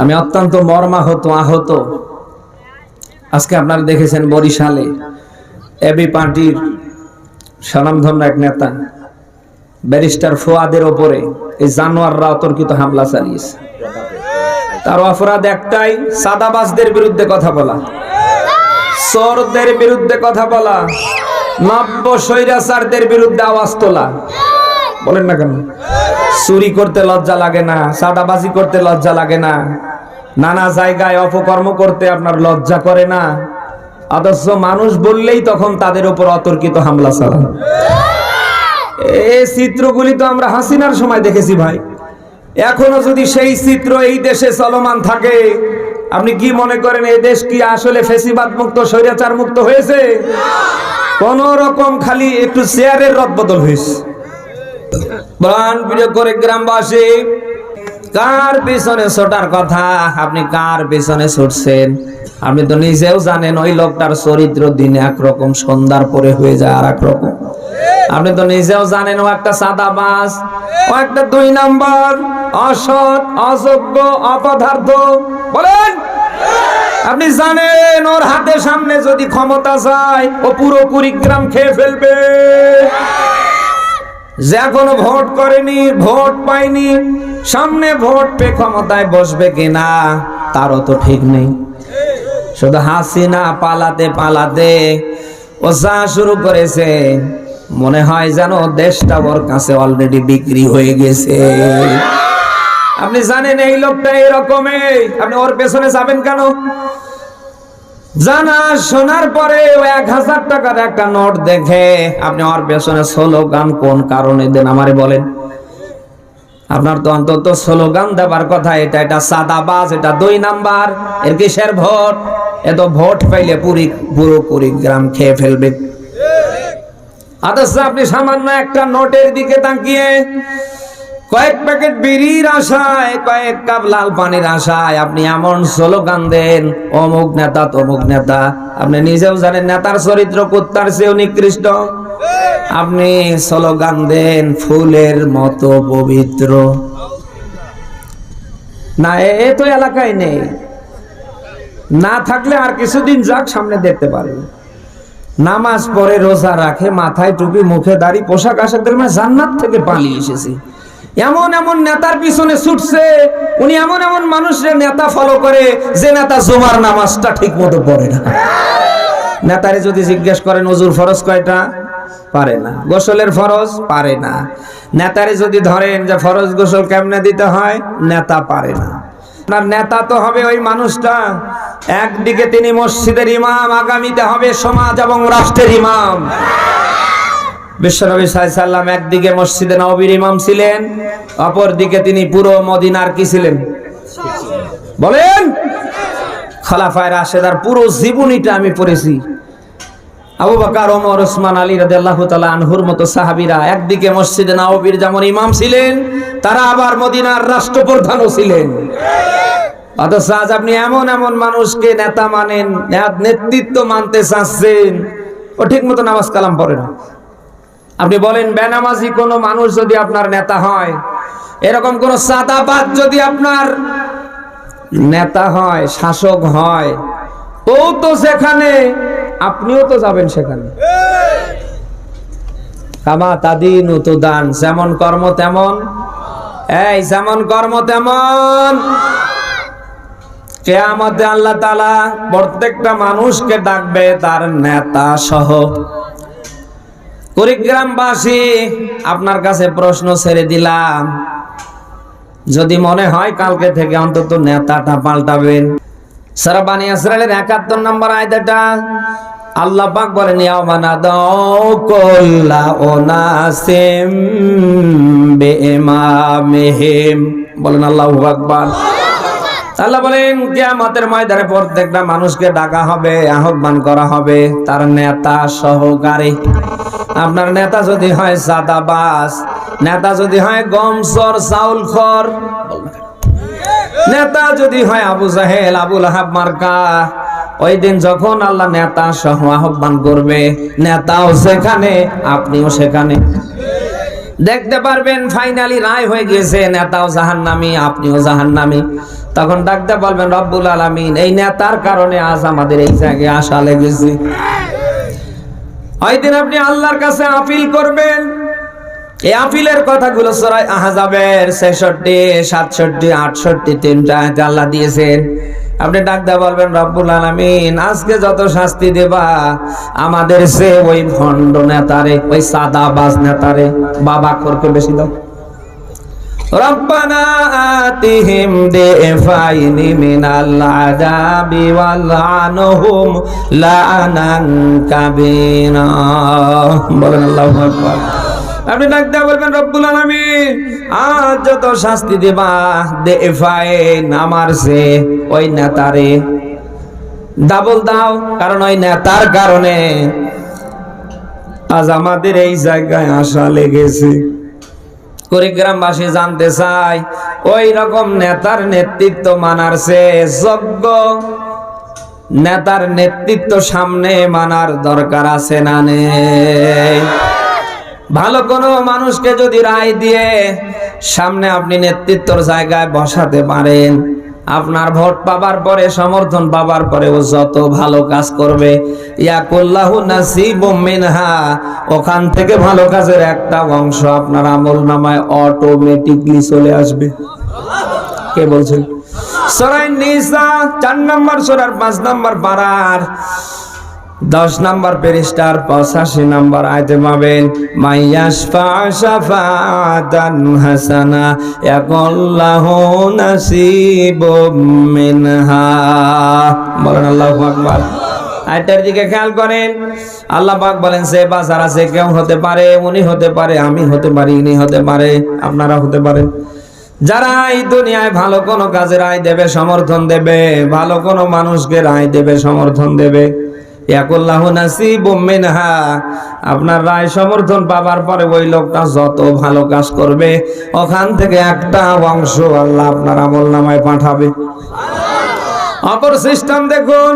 আমি অত্যন্ত মর্মাহত, আহত। আজকে আপনারা দেখেছেন বরিশালে এবি পার্টির স্বনামধন্য এক নেতা, ব্যারিস্টার ফোয়াদের ওপরে এই জানোয়াররা অতর্কিত হামলা চালিয়েছে। তার অপরাধ একটাই সাদাবাসদের বিরুদ্ধে কথা বলা। চোরদের বিরুদ্ধে কথা বলা। নব্য স্বৈরাচারদের বিরুদ্ধে আওয়াজ তোলা। বলেন না কেন? চুরি করতে লজ্জা লাগে না সাদাবাজি করতে লজ্জা লাগে না। নানা জায়গায় অপকর্ম করতে আপনার লজ্জা করে না। অথচ মানুষ বললেই তখন তাদের উপর অতর্কিত হামলা চালান এই চিত্রগুলি তো আমরা হাসিনার সময় দেখেছি ভাই। এখনও যদি সেই চিত্র এই দেশে চলমান থাকে, আপনি কি মনে করেন এই দেশ কি আসলে ফেসিবাদ মুক্ত স্বৈরাচার মুক্ত হয়েছে? কোন রকম খালি একটু চেয়ারের রদবদল হয়েছে। প্রাণ প্রিয় করে গ্রামবাসী, কার পিছনে ছোটার কথা? আপনি কার পিছনে ছুটছেন? আপনি তো নিজেও জানেন ওই লোকটার চরিত্র দিনে একরকম, সন্ধ্যার পরে হয়ে যায় আর এক রকম আপনি তো নিজেও জানেন ও একটা সাদা বাস ও একটা দুই নাম্বার, অসৎ, অযোগ্য, অপদার্থ। বলেন, আপনি জানেন ওর হাতে সামনে যদি ক্ষমতা চায় ও পুরো কুড়িগ্রাম খেয়ে ফেলবে। যে এখনও ভোট করেনি, ভোট পায়নি, সামনে ভোট পেয়ে ক্ষমতায় বসবে কিনা, তারও তো ঠিক নেই। শুধু হাসিনা পালাতে পালাতে ও যা শুরু করেছে। মনে হয় যেন দেশটা ওর কাছে অলরেডি বিক্রি হয়ে গেছে। আপনি জানেন এই লোকটা এরকমই। আপনি ওর পেছনে যাবেন কেন? জানা শোনার পরে এক হাজার টাকার একটা নোট দেখে আপনি আমার পেছনে স্লোগান কোন কারণে দেন আমারে বলেন। আপনার তো অন্তত স্লোগান দেবার কথা, এটা এটা সাদাবাজ, এটা দুই নাম্বার, এর কিসের ভোট? এত ভোট পাইলে পুরি, পুরো কুড়িগ্রাম খেয়ে ফেলবে। অথচ আপনি সামান্য একটা নোটের দিকে তাকিয়ে কয়েক প্যাকেট বিড়ির আশায়, কয়েক কাপ লাল পানির আশায় আপনি এমন স্লোগান দেন, অমুক নেতা, তমুক নেতা। আপনি নিজেও জানেন নেতার চরিত্র কুত্তার চেয়েও নিকৃষ্ট। আপনি স্লোগান দেন, ফুলের মতো পবিত্র। না, এ তো এলাকায় নেই। না থাকলে আর কিছুদিন যাক সামনে দেখতে পারবে নামাজ পড়ে রোজা রাখে, মাথায় টুপি, মুখে দাড়ি, পোশাক মানে জান্নাত থেকে পালিয়ে এসেছি। এমন এমন নেতার পিছনে ছুটছে, উনি এমন এমন মানুষের নেতা ফলো করে, যে নেতা জুমার নামাজটা ঠিক মতো পড়ে না। নেতারে যদি জিজ্ঞেস করেন অজুর ফরজ কয়টা? পারে না। গোসলের ফরজ? পারে না। নেতারে যদি ধরেন যে ফরজ গোসল কেমনে দিতে হয়? নেতা পারে না। আপনার নেতা তো হবে ওই মানুষটা। একদিকে তিনি মসজিদের ইমাম, আগামীতে হবে সমাজ এবং রাষ্ট্রের ইমাম। বিশ্বনবী একদিকে মসজিদে নবীর ইমাম ছিলেন অপর দিকে তিনি পুরো মদিনার কি ছিলেন? বলেন! খলাফায় রাশেদার পুরো জীবনীটা আমি পড়েছি। আবু আলী একদিকে মসজিদে যেমন ইমাম ছিলেন, তারা আবার মদিনার রাষ্ট্রপ্রধানও ছিলেন। অথচ আজ আপনি এমন এমন মানুষকে নেতা মানেন নেতৃত্ব মানতে চাচ্ছেন, ও ঠিক মতো নামাজ কালাম পড়ে না। আপনি বলেন, বেনামাজি কোনো মানুষ যদি আপনার নেতা হয়, এরকম কোন সাদাবাদ যদি আপনার নেতা হয়, শাসক হয় ও তো সেখানে, আপনিও তো যাবেন সেখানে। কামা তাদিন তো দান যেমন কর্ম তেমন, এই যেমন কর্ম তেমন। কেয়ামতে আল্লাহ তালা প্রত্যেকটা মানুষকে ডাকবে তার নেতা সহ। কুড়িগ্রামবাসী, আপনার কাছে প্রশ্ন ছেড়ে দিলাম। যদি মনে হয় কালকে থেকে অন্তত নেতাটা পাল্টাবেন। ময়দানে প্রত্যেকটা মানুষকে ডাকা হবে, আহ্বান করা হবে, তার নেতা সহকারী। আপনার নেতা যদি হয় সাদাবাস, নেতা যদি হয় গমসর চাউল খর নেতা যদি হয় আবু জাহেল, আবুল আহাব মার্কা। ওই দিন যখন আল্লাহ নেতা সহ আহ্বান করবে, নেতাও সেখানে, আপনিও সেখানে। দেখতে পারবেন ফাইনালি রায় হয়ে গিয়েছে, নেতাও জাহান্নামি, আপনিও জাহান্নামি। তখন ডাক্তার বলবেন, রব্বুল আলামিন, এই নেতার কারণে আজ আমাদের এই জায়গায় আসা লেগেছে। ওই দিন আপনি আল্লাহর কাছে আপিল করবেন। এই আপিলের কথাগুলো সরাই আহাজাবের ছেষট্টি, সাতষট্টি, আটষট্টি তিনটা আল্লাহ দিয়েছেন। আপনি ডাকদা বলবেন, রব্বুল আলমিন, আজকে যত শাস্তি দেবা, আমাদের সে ওই ভণ্ড নেতারে, ওই সাদা বাজ নেতারে, বাবা করকে বেশি দাও। ربنا آتهم ضعفين من العذاب والعنهم لعنا كبيرا বলেন আল্লাহু আকবার আপনি ডাকতে বলবেন রব্বুল আলামিন আজ যত শাস্তি দেবা দেফাইন আমার সে ওই নেতারে ডাবল দাও কারণ ওই নেতার কারণে আজ আমাদের এই জায়গায় আসা লেগেছে কুড়িগ্রামবাসী জানতে চাই, ওই রকম নেতার নেতৃত্ব মানার সে যোগ্য? নেতার নেতৃত্ব সামনে মানার দরকার আছে না নেই? ভালো কোনো মানুষকে যদি রায় দিয়ে সামনে আপনি নেতৃত্বর জায়গায় বসাতে পারেন আপনার ভোট পাবার পরে, সমর্থন পাবার পরে ও যত ভালো কাজ করবে, ইয়াকুল্লাহু নাসিবুম মিনহা, ওখান থেকে ভালো কাজের একটা অংশ আপনার আমল নামায় অটোমেটিকলি চলে আসবে। কে বলছেন সরাই নিসা, চার নম্বর সরার পাঁচ নম্বর পাড়ার দশ নম্বর পেরিস্টার পঁচাশি নম্বর আয়তে পাবেন শাফাতান হাসানা বলেন আকবার। আয়টার দিকে খেয়াল করেন, আল্লাহ পাক বলেন, সে বাজার আছে কেউ হতে পারে, উনি হতে পারে, আমি হতে পারি, ইনি হতে পারে, আপনারা হতে পারেন। যারা এই দুনিয়ায় ভালো কোনো কাজে রায় দেবে, সমর্থন দেবে, ভালো কোনো মানুষকে রায় দেবে, সমর্থন দেবে ইয়াকুল্লাহু নাসিবুম মিনহা। আপনার রায় সমর্থন পাবার পরে ওই লোকটা যত ভালো কাজ করবে, ওখান থেকে একটা অংশ আল্লাহ আপনার আমল নামায় পাঠাবে। অপর সিস্টেম দেখুন,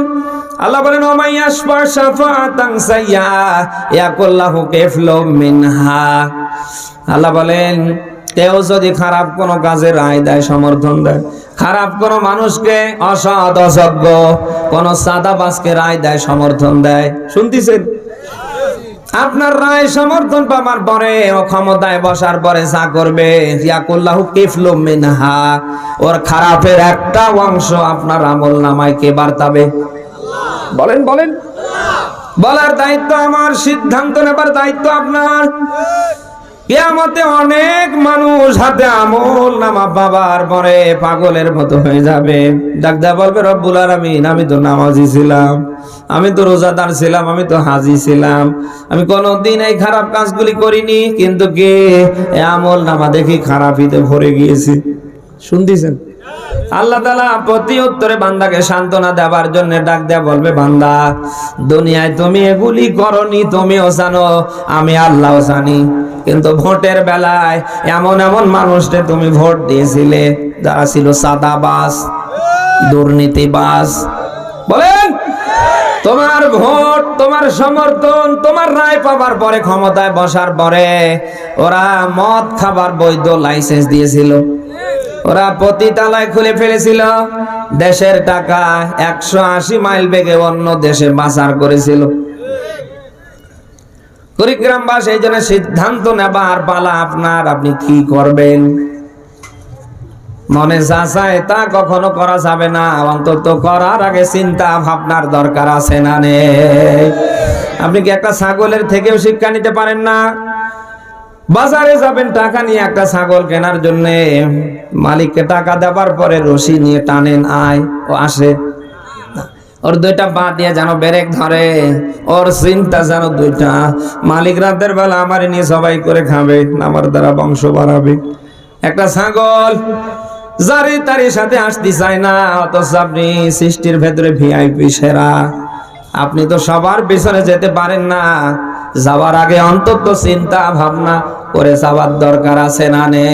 আল্লাহ বলেন ওমাইয়াশফা শাফাতান সাইয়া, ইয়াকুল্লাহু কাফলু মিনহা। আল্লাহ বলেন কেউ যদি খারাপ কোনো কাজে রায় দেয়, সমর্থন দেয়। খারাপ কোনো মানুষকে অসৎ, অযোগ্য কোন সাদাবাসকে রায় দেয়, সমর্থন দেয়। শুনতেছেন? আপনার রায় সমর্থন পাবার পরে ও ক্ষমতায় বসার পরে যা করবে ওর খারাপের একটা অংশ আপনার আমল নামায় কে বার্তাবে? বলেন বলেন। বলার দায়িত্ব আমার, সিদ্ধান্ত নেবার দায়িত্ব আপনার। কেয়ামতে অনেক মানুষ হাতে আমল নামা বাবার পরে পাগলের মতো হয়ে যাবে। ডাক্তার বলবে রব্বুল আলামিন, আমি তো নামাজি ছিলাম, আমি তো রোজাদার ছিলাম, আমি তো হাজি ছিলাম। আমি কোনোদিন এই খারাপ কাজগুলি করিনি, কিন্তু কে? আমল নামা দেখি খারাপিতে ভরে গিয়েছি। শুনতেছেন? আল্লাহ তালা প্রতি উত্তরে বান্দাকে সান্ত্বনা দেওয়ার জন্য ডাক দেয়া বলবে, বান্দা, দুনিয়ায় তুমি এগুলি করনি, তুমিও জানো, আমি আল্লাহও জানি। কিন্তু ভোটের বেলায় এমন এমন মানুষকে তুমি ভোট দিয়েছিলে, যারা ছিল সাদাবাস, দুর্নীতিবাস। বলেন, তোমার ভোট, তোমার সমর্থন, তোমার রায় পাবার পরে ক্ষমতায় বসার পরে ওরা মদ খাবার বৈধ লাইসেন্স দিয়েছিল। ওরা পতিতালয় খুলে ফেলেছিল। দেশের টাকা একশো আশি মাইল বেগে অন্য দেশে পাচার করেছিল। কুড়িগ্রামবাসী এই জন্য সিদ্ধান্ত নেবার পালা আপনার, আপনি কি করবেন? মনে যা তা কখনো করা যাবে না। অন্তত করার আগে চিন্তা ভাবনার দরকার আছে না নেই আপনি কি একটা ছাগলের থেকেও শিক্ষা নিতে পারেন না? বাজারে যাবেন, টাকা নিয়ে একটা ছাগল কেনার জন্য। মালিককে টাকা দেওয়ার পরে রশি নিয়ে টানেন, আয়, ও আসে। ওর দুইটা পা দিয়ে যেন বেরেক ধরে, ওর চিন্তা যেন দুইটা। মালিক রাতের বেলা আমার নিয়ে সবাই করে খাবে, আমার দ্বারা বংশ বাড়াবে। একটা ছাগল যারি তারি সাথে আসতে চায় না, অথচ আপনি সৃষ্টির ভেতরে ভিআইপি সেরা। আপনি তো সবার পিছনে যেতে পারেন না, যাওয়ার আগে অন্তত চিন্তা, ভাবনা করে যাওয়ার দরকার আছে না নে?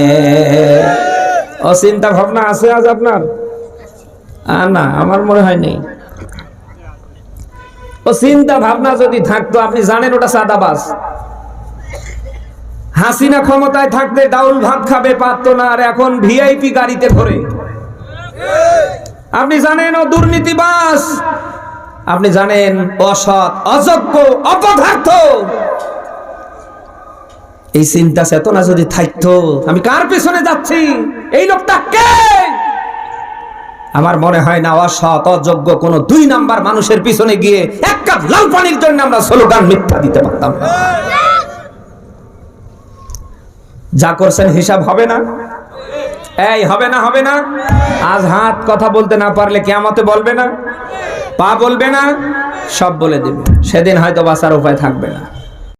ও, চিন্তা ভাবনা আছে আজ আপনার? না, আমার মনে হয় নেই। চিন্তা ভাবনা যদি থাকতো, আপনি জানেন ওটা সাদাবাস হাসিনা ক্ষমতায় থাকতে ডাউল ভাত খাবে, পারতো না, আর এখন ভিআইপি গাড়িতে ভরে। আপনি জানেন ও দুর্নীতিবাস আপনি জানেন অসৎ, অযোগ্য, অপদার্থ। এই চিন্তা চেতনা যদি থাকতো আমি কার পেছনে যাচ্ছি? এই লোকটা কে? আমার মনে হয় না, অসৎ, অযোগ্য কোন দুই নাম্বার মানুষের পিছনে গিয়ে এক কাপ লাল পানির জন্য আমরা স্লোগান মিথ্যা দিতে পারতাম যা করছেন হিসাব হবে না। এই, হবে না হবে না। আজ হাত কথা বলতে না পারলে কেমতে বলবে না। পা বলবে না, সব বলে দেবে। সেদিন হয়তো বাঁচার উপায় থাকবে না।